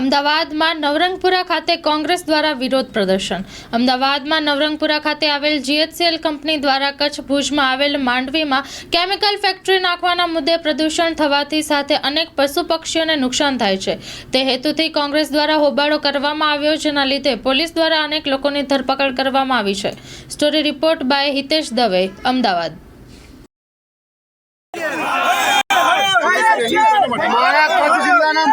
અમદાવાદમાં નવરંગપુરા ખાતે કોંગ્રેસ દ્વારા વિરોધ પ્રદર્શન. અમદાવાદમાં નવરંગપુરા ખાતે આવેલ જીએચસીએલ કંપની દ્વારા કચ્છ ભુજમાં આવેલ માંડવીમાં કેમિકલ ફેક્ટરી નાખવાના મુદ્દે પ્રદૂષણ થવાથી સાથે અનેક પશુ પક્ષીઓને નુકસાન થાય છે. તે હેતુથી કોંગ્રેસ દ્વારા હોબાળો કરવામાં આવ્યો, જેના લીધે પોલીસ દ્વારા અનેક લોકોની ધરપકડ કરવામાં આવી છે. Story report by Hitesh Dave, Ahmedabad મારા કચ્છ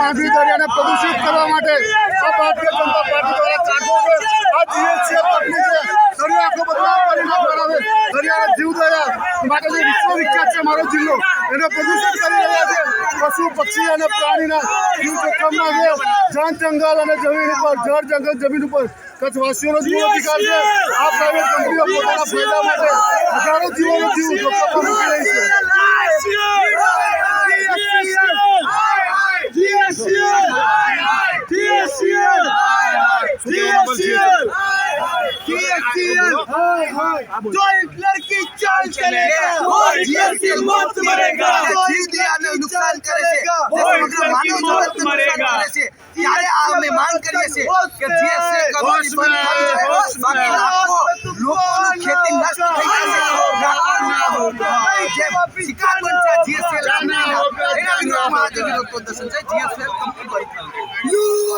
માંડવી દરિયાને પ્રદૂષિત કરવા માટે આ ભારતીય જનતા પાર્ટી દ્વારા ચાલતો છે આ જીએસસીએલ પત્ની છે દરિયા આખો બદલાવ કરીને છે દરિયાના જીવ દયા માટે જે વિશ્વવિખ્યાત છે મારો જિલ્લો, એને પ્રદૂષિત કરી રહ્યા છે. પશુ, પક્ષી અને પ્રાણીના જીવ જોખમમાં છે જાન જંગલ અને જમીન ઉપર, જળ જંગલ જમીન ઉપર કચ્છવાસીઓનો જીવ અધિકાર છે. આ પ્રાઇવેટ કંપનીઓ પોતાના ફાયદા માટે હજારો જીવોનો જીવ જોખમમાં મૂકી રહી जो हिटलर की चाल चलेगा वो जीएसटी मुक्त मरेगा જીવ દયાને નુકસાન કરે છે वो જે हिटलर સમગ્ર की માનવ मौत જાતને નુકસાન मरेगा કરે છે ત્યારે આ અમે માંગ કરીએ છીએ કે જીએસએ કંપની બંધ થવી જોઈએ. होश में, બાકી લાખો होश में લોકોનું ખેતી નષ્ટ થઈ જશે જે શિકાર બનશે જીએસએલ કંપનીના એના વિરોધમાં આજે વિરોધ પ્રદર્શન છે જીએસએલ કંપની બંધ થવી